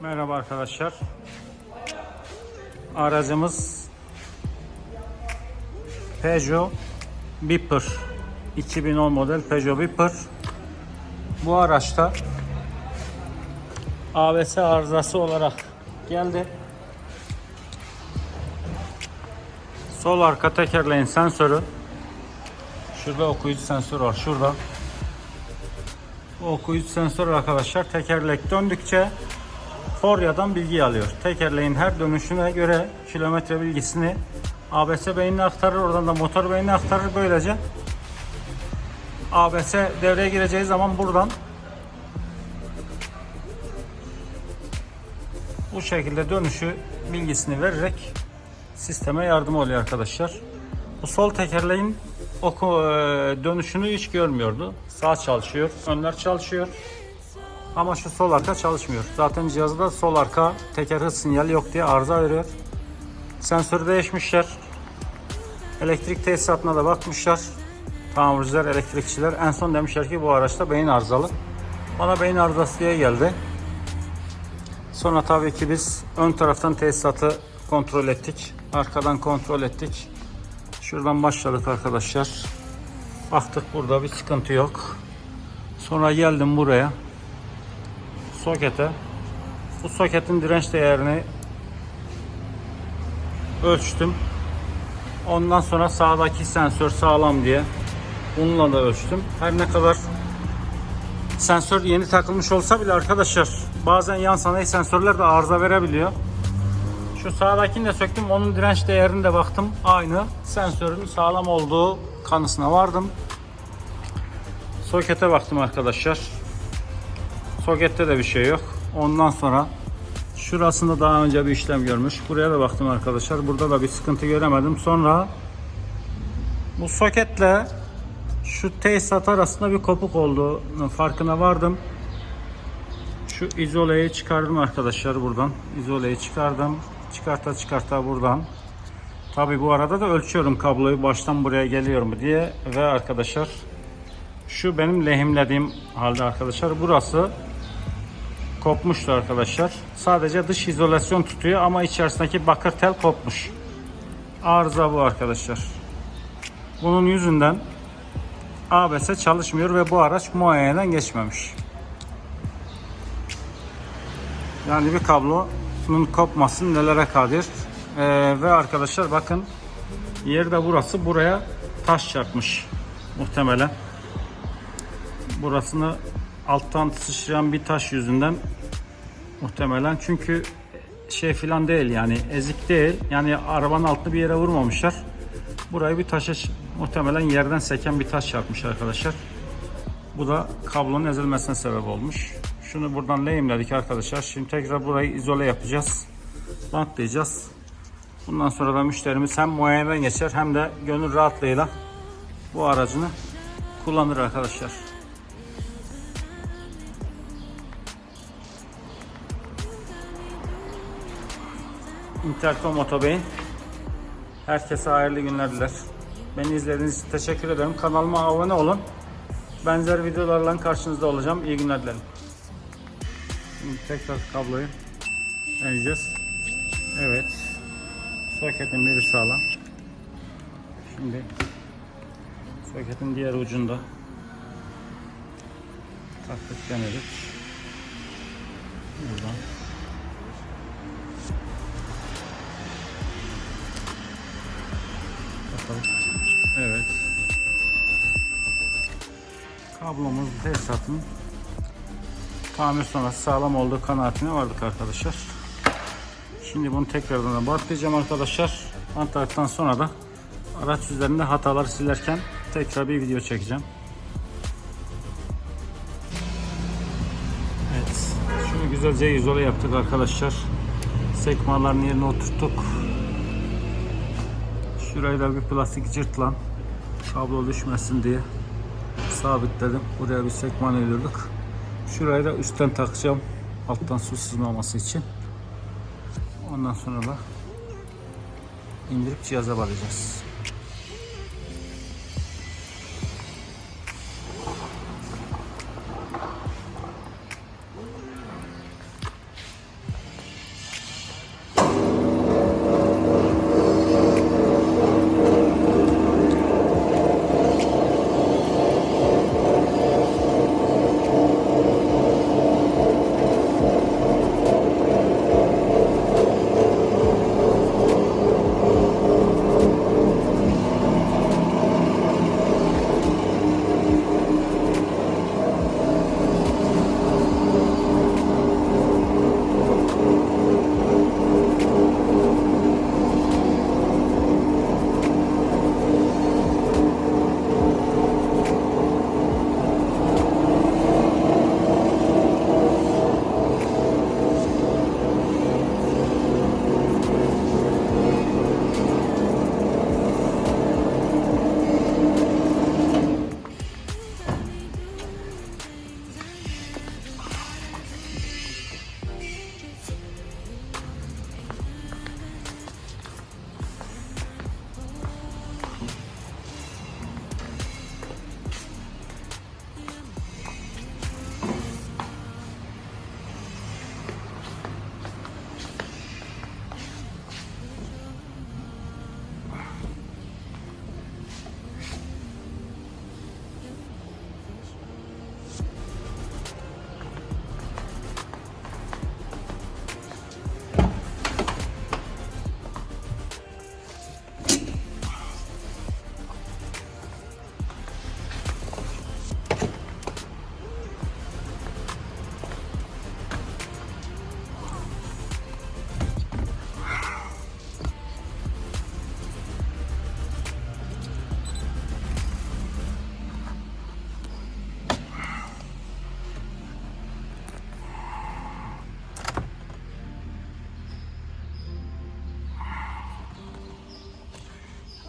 Merhaba arkadaşlar. Aracımız Peugeot Viper 2010 model Peugeot Viper. Bu araçta ABS arızası olarak geldi. Sol arka tekerleğin sensörü Şurada okuyucu sensör var. Şurada. Bu okuyucu sensör arkadaşlar tekerlek döndükçe Forya'dan bilgi alıyor. Tekerleğin her dönüşüne göre kilometre bilgisini ABS beynine aktarır. Oradan da motor beynine aktarır. Böylece ABS devreye gireceği zaman buradan bu şekilde dönüşü bilgisini vererek sisteme yardım oluyor arkadaşlar. Bu sol tekerleğin oku, e, dönüşünü hiç görmüyordu. Sağ çalışıyor, önler çalışıyor. Ama şu sol arka çalışmıyor. Zaten cihazda sol arka teker hız sinyali yok diye arıza veriyor. Sensörü değişmişler. Elektrik tesisatına da bakmışlar. Tamirciler, elektrikçiler en son demişler ki bu araçta beyin arızalı. Bana beyin arızası diye geldi. Sonra tabii ki biz ön taraftan tesisatı kontrol ettik. Arkadan kontrol ettik. Şuradan başladık arkadaşlar. Baktık burada bir sıkıntı yok. Sonra geldim buraya. Sokete. Bu soketin direnç değerini ölçtüm. Ondan sonra sağdaki sensör sağlam diye bununla da ölçtüm. Her ne kadar sensör yeni takılmış olsa bile arkadaşlar bazen yan sanayi sensörler de arıza verebiliyor. Şu sağdakini de söktüm. Onun direnç değerine de baktım. Aynı. Sensörün sağlam olduğu kanısına vardım. Sokete baktım arkadaşlar. Sokette de bir şey yok. Ondan sonra şurasında daha önce bir işlem görmüş. Buraya da baktım arkadaşlar. Burada da bir sıkıntı göremedim. Sonra bu soketle şu tesisat arasında bir kopuk oldu. Farkına vardım. Şu izoleyi çıkardım arkadaşlar buradan. İzoleyi çıkardım. Çıkarta çıkarta buradan. Tabi bu arada da ölçüyorum kabloyu baştan buraya geliyor mu diye. Ve arkadaşlar şu benim lehimlediğim halde arkadaşlar burası kopmuştu arkadaşlar. Sadece dış izolasyon tutuyor ama içerisindeki bakır tel kopmuş. Arıza bu arkadaşlar. Bunun yüzünden ABS çalışmıyor ve bu araç muayeneden geçmemiş. Yani bir kablonun kopması nelere kadir. Ee, ve arkadaşlar bakın yerde burası buraya taş çarpmış muhtemelen. Burasını alttan sıçrayan bir taş yüzünden muhtemelen çünkü şey filan değil yani ezik değil yani arabanın altını bir yere vurmamışlar. Burayı bir taşa muhtemelen yerden seken bir taş çarpmış arkadaşlar. Bu da kablonun ezilmesine sebep olmuş. Şunu buradan lehimledik arkadaşlar. Şimdi tekrar burayı izole yapacağız. Bantlayacağız. Bundan sonra da müşterimiz hem muayeneden geçer hem de gönül rahatlığıyla bu aracını kullanır arkadaşlar. Intercom Otobeyin Herkese hayırlı günler diler. Beni izlediğiniz için teşekkür ederim. Kanalıma abone olun. Benzer videolarla karşınızda olacağım. İyi günler dilerim. Şimdi tekrar kabloyu deneyeceğiz. Evet. Soketin biri sağlam. Şimdi soketin diğer ucunda taktık denedik. Buradan. Evet. Kablomuz tesisatın tamir sonrası sağlam olduğu kanaatine vardık arkadaşlar. Şimdi bunu tekrardan da bantlayacağım arkadaşlar. Bantladıktan sonra da araç üzerinde hataları silerken tekrar bir video çekeceğim. Evet. Şunu güzelce izole yaptık arkadaşlar. Sekmaların yerine oturttuk. Şurayı da bir plastik cırtla kablo düşmesin diye sabitledim. Buraya bir sekman ölürdük. Şurayı da üstten takacağım. Alttan su sızmaması için. Ondan sonra da indirip cihaza bağlayacağız.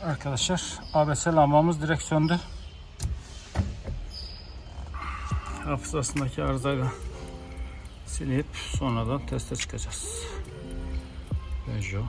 Arkadaşlar ABS lambamız direkt söndü. Hafızasındaki arızayla silip sonradan teste çıkacağız. Peugeot.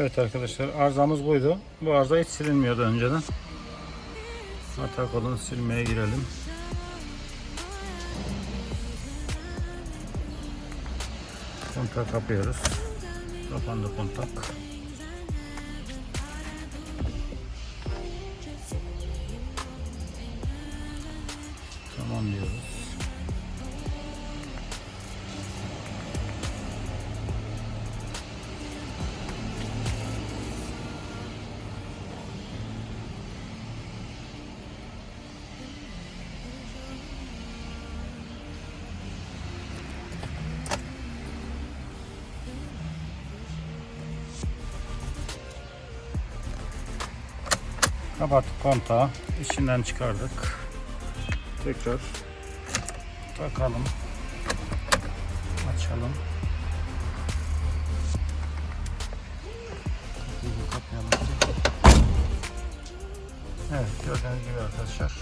Evet arkadaşlar arızamız buydu. Bu arıza hiç silinmiyordu önceden. Hata kodunu silmeye girelim. Kontak kapıyoruz. Kapandı kontak. Tamam diyoruz. Kapattık kontağı. içinden çıkardık. Tekrar takalım. Açalım. Evet gördüğünüz gibi arkadaşlar.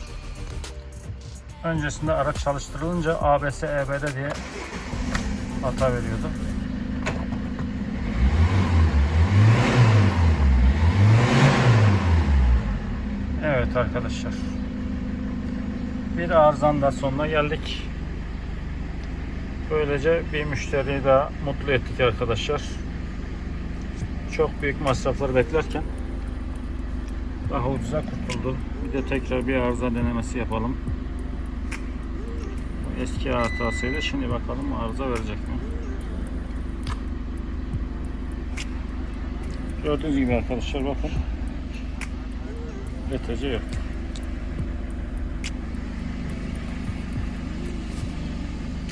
Öncesinde araç çalıştırılınca ABS EBD diye hata veriyordu. Evet arkadaşlar. Bir arızanın da sonuna geldik. Böylece bir müşteriyi daha mutlu ettik arkadaşlar. Çok büyük masrafları beklerken daha ucuza kurtuldu. Bir de tekrar bir arıza denemesi yapalım. Eski hatasıydı. Şimdi bakalım arıza verecek mi? Gördüğünüz gibi arkadaşlar bakın. ETC yok.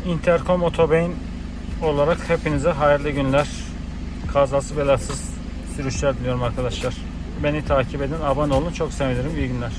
Intercom Otobeyin olarak hepinize hayırlı günler. Kazası belasız sürüşler diliyorum arkadaşlar. Beni takip edin, abone olun. Çok sevinirim. İyi günler.